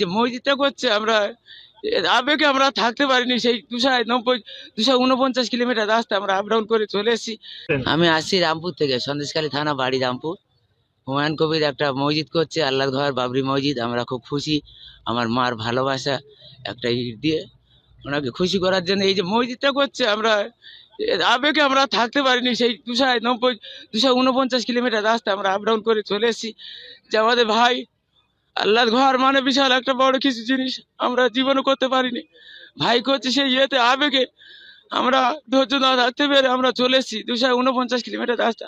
যে মসজিদটা করছে আমরা, আবেগে আমরা থাকতে পারিনি, সেই দুশো নব্বই, দুশো উনপঞ্চাশ কিলোমিটার রাস্তা আমরা আপ ডাউন করে চলে এসেছি। আমি আসছি রামপুর থেকে, সন্দেশখালী থানা, বাড়ি রামপুর। হুমায়ুন কবির একটা মসজিদ করছে আল্লাহ ঘর, বাবরি মসজিদ, আমরা খুব খুশি। আমার মার ভালোবাসা, একটা ইট দিয়ে ওনাকে খুশি করার জন্য এই যে মসজিদটা করছে, আমরা আবেগে আমরা থাকতে পারিনি, সেই দুশো নব্বই, দুশো উনপঞ্চাশ কিলোমিটার রাস্তা আমরা আপ ডাউন করে চলে এসেছি। যে আমাদের ভাই আল্লাহর ঘর মানে বিশাল একটা বড় কিছু জিনিস। আমরা জীবনে করতে পারিনি। ভাই করছে সেই ইয়েতে, আবেগে। আমরা ধৈর্য না রাখতে পেরে আমরা চলে এসেছি। দুশো উনপঞ্চাশ কিলোমিটার রাস্তা।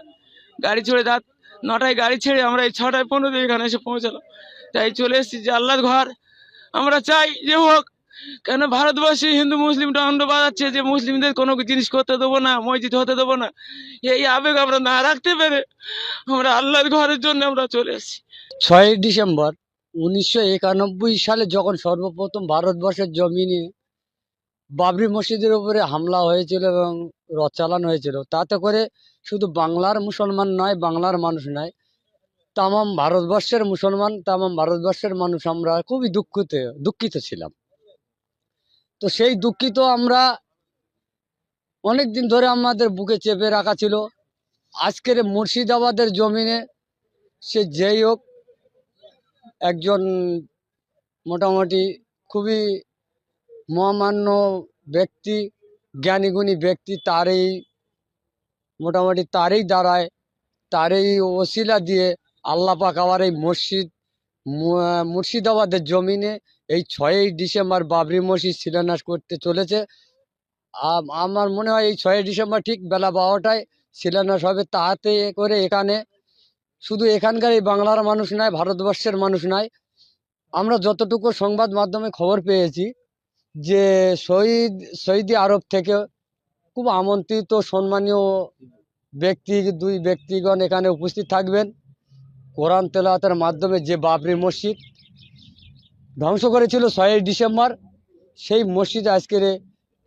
গাড়ি ছেড়ে রাত নটায় গাড়ি ছেড়ে আমরা এই ছটায় পনেরো এখানে এসে পৌঁছালাম। তাই চলে এসেছি যে আল্লাহর ঘর। আমরা চাই যে হোক, কেন ভারতবর্ষে হিন্দু মুসলিমটা অন্য বাজাচ্ছে যে মুসলিমদের কোনো জিনিস করতে দেবো না, মসজিদ হতে দেবো না। এই আবেগ আমরা না রাখতে পেরে আমরা আল্লাহর ঘরের জন্য আমরা চলে এসেছি। ছয়ই ডিসেম্বর উনিশশো একানব্বই সালে যখন সর্বপ্রথম ভারতবর্ষের জমিনে বাবরি মসজিদের উপরে হামলা হয়েছিল এবং রথ চালানো হয়েছিল, তাতে করে শুধু বাংলার মুসলমান নয়, বাংলার মানুষ নয়, তামাম ভারতবর্ষের মুসলমান, তামাম ভারতবর্ষের মানুষ আমরা খুবই দুঃখিত দুঃখিত ছিলাম। তো সেই দুঃখিত আমরা অনেক দিন ধরে আমাদের বুকে চেপে রাখা ছিল। আজকের মুর্শিদাবাদের জমিনে সে যেই হোক একজন মোটামুটি খুবই মহামান্য ব্যক্তি, জ্ঞানীগুণী ব্যক্তি, তারই মোটামুটি তারই দ্বারায়, তারই ওসিলা দিয়ে আল্লাপাক আবার এই মসজিদ মুর্শিদাবাদের জমিনে এই ছয়ই ডিসেম্বর বাবরি মসজিদ শিলান্যাস করতে চলেছে। আমার মনে হয় এই ছয়ই ডিসেম্বর ঠিক বেলা বারোটায় শিলান্যাস হবে। তাতে করে এখানে শুধু এখানকার এই বাংলার মানুষ নয়, ভারতবর্ষের মানুষ নয়। আমরা যতটুকু সংবাদ মাধ্যমে খবর পেয়েছি যে শহীদ সৌদি আরব থেকে খুব আমন্ত্রিত, সম্মানীয় ব্যক্তি, দুই ব্যক্তিগণ এখানে উপস্থিত থাকবেন। কোরআন তেলাওয়াতের মাধ্যমে যে বাবরি মসজিদ ধ্বংস করেছিল ছয়ই ডিসেম্বর, সেই মসজিদ আজকের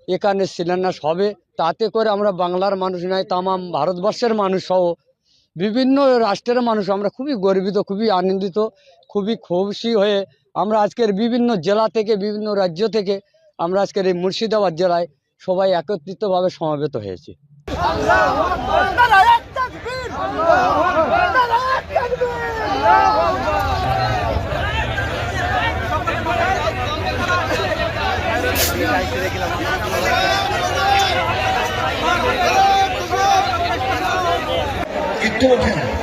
এখানে শিলান্যাস হবে। তাতে করে আমরা বাংলার মানুষ নয়, তামাম ভারতবর্ষের মানুষ সহ বিভিন্ন রাষ্ট্রের মানুষ, আমরা খুবই গর্বিত, খুবই আনন্দিত, খুবই খুশি হয়ে আমরা আজকের বিভিন্ন জেলা থেকে, বিভিন্ন রাজ্য থেকে আমরা আজকের এই মুর্শিদাবাদ জেলায় সবাই একত্রিতভাবে সমবেত হয়েছি। একটু ওঠেন